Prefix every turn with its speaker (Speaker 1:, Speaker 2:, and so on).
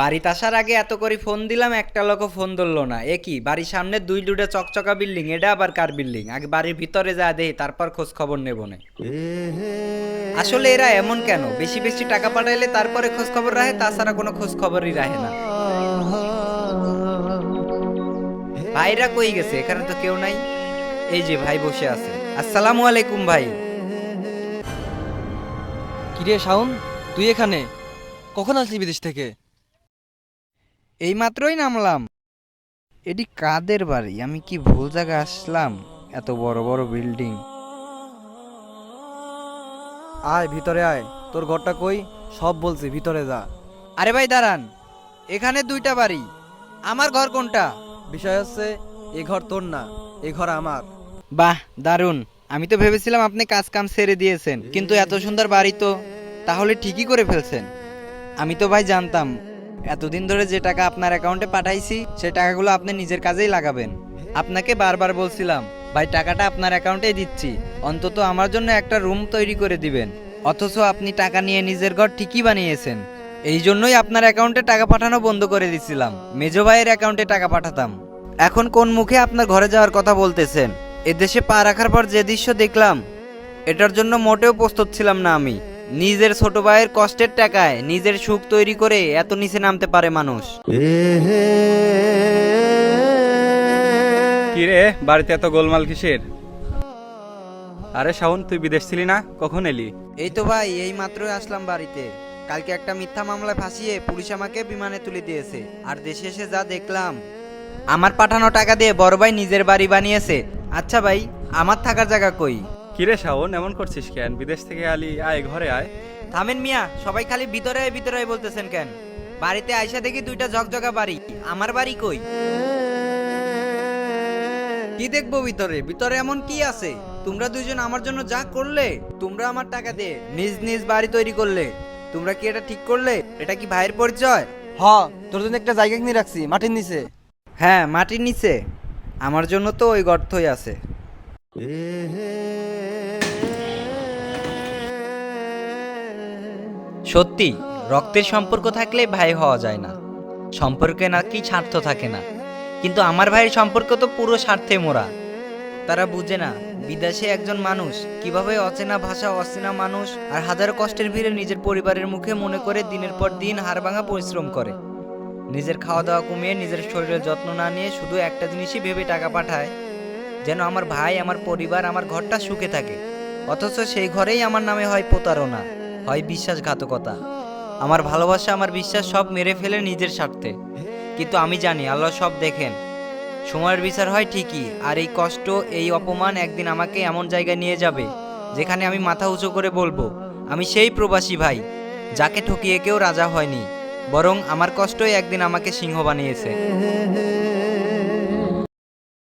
Speaker 1: বাড়িতে আসার আগে এত করে ফোন দিলাম, একটা লোকও ফোন ধরলো না। এ কি, বাড়ির সামনে দুই দুটা চকচকা বিল্ডিং, এটা আবার কার বিল্ডিং? আগে বাড়ির ভিতরে যা দেই, তারপর খোঁজ খবর নেব না। আসলে এরা এমন কেন? বেশি বেশি টাকা পাঠাইলে তারপরে খোঁজ খবর রাখে তাছাড়া কোনো খোঁজ খবরই রাখে না। ভাইরা কই গেছে? এখানে তো কেউ নাই। এই যে ভাই বসে আছে। আসসালামু আলাইকুম ভাই।
Speaker 2: কিরে শাওন, তুই এখানে? কখন আসলি বিদেশ থেকে?
Speaker 1: এই মাত্রই নামলাম। এটি কাদের বাড়ি? আমি কি ভুল জায়গায় আসলাম? এত বড় বড় বিল্ডিং।
Speaker 2: আয় ভিতরে আয়। তোর ঘরটা কই? সব বলছি ভিতরে যা।
Speaker 1: আরে ভাই দাঁড়ান। এখানে দুইটা বাড়ি। আমার ঘর কোনটা?
Speaker 2: বিষয় হচ্ছে এ ঘর তোর না এ ঘর আমার।
Speaker 1: বাহ দারুণ আমি তো ভেবেছিলাম আপনি কাজ কাম ছেড়ে দিয়েছেন কিন্তু এত সুন্দর বাড়ি তো তাহলে ঠিকই করে ফেলছেন। আমি তো ভাই জানতাম এতদিন ধরে যে টাকা আপনার অ্যাকাউন্টে পাঠাইছি, সে টাকাগুলো আপনি নিজের কাজেই লাগাবেন। আপনাকে বারবার বলছিলাম, ভাই, টাকাটা আপনার অ্যাকাউন্টেই দিচ্ছি। অন্তত আমার জন্য একটা রুম তৈরি করে দিবেন। অথচ আপনি টাকা নিয়ে নিজের ঘর ঠিকই বানিয়েছেন। এই জন্যই আপনার অ্যাকাউন্টে টাকা পাঠানো বন্ধ করে দিছিলাম। মেজো ভাইয়ের অ্যাকাউন্টে টাকা পাঠাতাম। এখন কোন মুখে আপনার ঘরে যাওয়ার কথা বলতেছেন? এদেশে পা রাখার পর যে দৃশ্য দেখলাম, এটার জন্য মোটেও প্রস্তুত ছিলাম না আমি। নিজের ছোট ভাইয়ের কষ্টের টাকায় নিজের সুখ তৈরি করে এত নিচে নামতে পারে মানুষ।
Speaker 3: কি রে বাড়িতে এত গোলমাল কিসের? আরে শাওন তুই বিদেশ ছিলি না? কখন এলি?
Speaker 1: এই তো ভাই এই মাত্রই আসলাম বাড়িতে। কালকে একটা মিথ্যা মামলায় ফাঁসিয়ে পুলিশ আমাকে বিমানে তুলে দিয়েছে। আর দেশে এসে যা দেখলাম আমার পাঠানো টাকা দিয়ে বড় ভাই নিজের বাড়ি বানিয়েছে। আচ্ছা ভাই আমার থাকার জায়গা কই?
Speaker 3: কি রে শাওন এমন করছিস কেন? বিদেশ থেকে আলি আয় ঘরে আয়।
Speaker 1: থামেন মিয়া সবাই খালি ভিতরে ভিতরে বলতেছেন কেন? বাড়িতে আইসা দেখি দুইটা ঝকঝকা বাড়ি। আমার বাড়ি কই? কি দেখব ভিতরে? ভিতরে এমন কি আছে? তোমরা দুইজন আমার জন্য যা করলে তোমরা আমার টাকা দিয়ে নিজ নিজ বাড়ি তৈরি করলে। তোমরা কি এটা ঠিক করলে? এটা কি ভাইয়ের পরিচয়?
Speaker 2: হ তোর জন্য একটা জায়গা কিনে রাখছি মাটির নিচে।
Speaker 1: হ্যাঁ মাটির নিচে। আমার জন্য তো ওই গর্তই আছে। সত্যি রক্তের সম্পর্ক থাকলে ভাই হওয়া যায় না। সম্পর্কে নাকি স্বার্থ থাকে না। কিন্তু আমার ভাইয়ের সম্পর্ক তো পুরো স্বার্থে মোরা তারা বুঝে না বিদেশে একজন মানুষ কীভাবে অচেনা ভাষা অচেনা মানুষ আর হাজারো কষ্টের ভিড়ে নিজের পরিবারের মুখে মনে করে দিনের পর দিন হাড়ভাঙা পরিশ্রম করে। নিজের খাওয়া দাওয়া কমিয়ে নিজের শরীরের যত্ন না নিয়ে শুধু একটা জিনিসই ভেবে টাকা পাঠায় যেন আমার ভাই, আমার পরিবার, আমার ঘরটা সুখে থাকে। অথচ সেই ঘরেই আমার নামে হয় প্রতারণা, হয় বিশ্বাসঘাতকতা। আমার ভালোবাসা, আমার বিশ্বাস সব মেরে ফেলে নিজের স্বার্থে। কিন্তু আমি জানি, আল্লাহ সব দেখেন। সময়ের বিচার হয় ঠিকই, আর এই কষ্ট, এই অপমান একদিন আমাকে এমন জায়গায় নিয়ে যাবে, যেখানে আমি মাথা উঁচু করে বলব, আমি সেই প্রবাসী ভাই, যাকে ঠকিয়ে কেউ রাজা হয়নি, বরং আমার কষ্টই একদিন আমাকে সিংহ বানিয়েছে।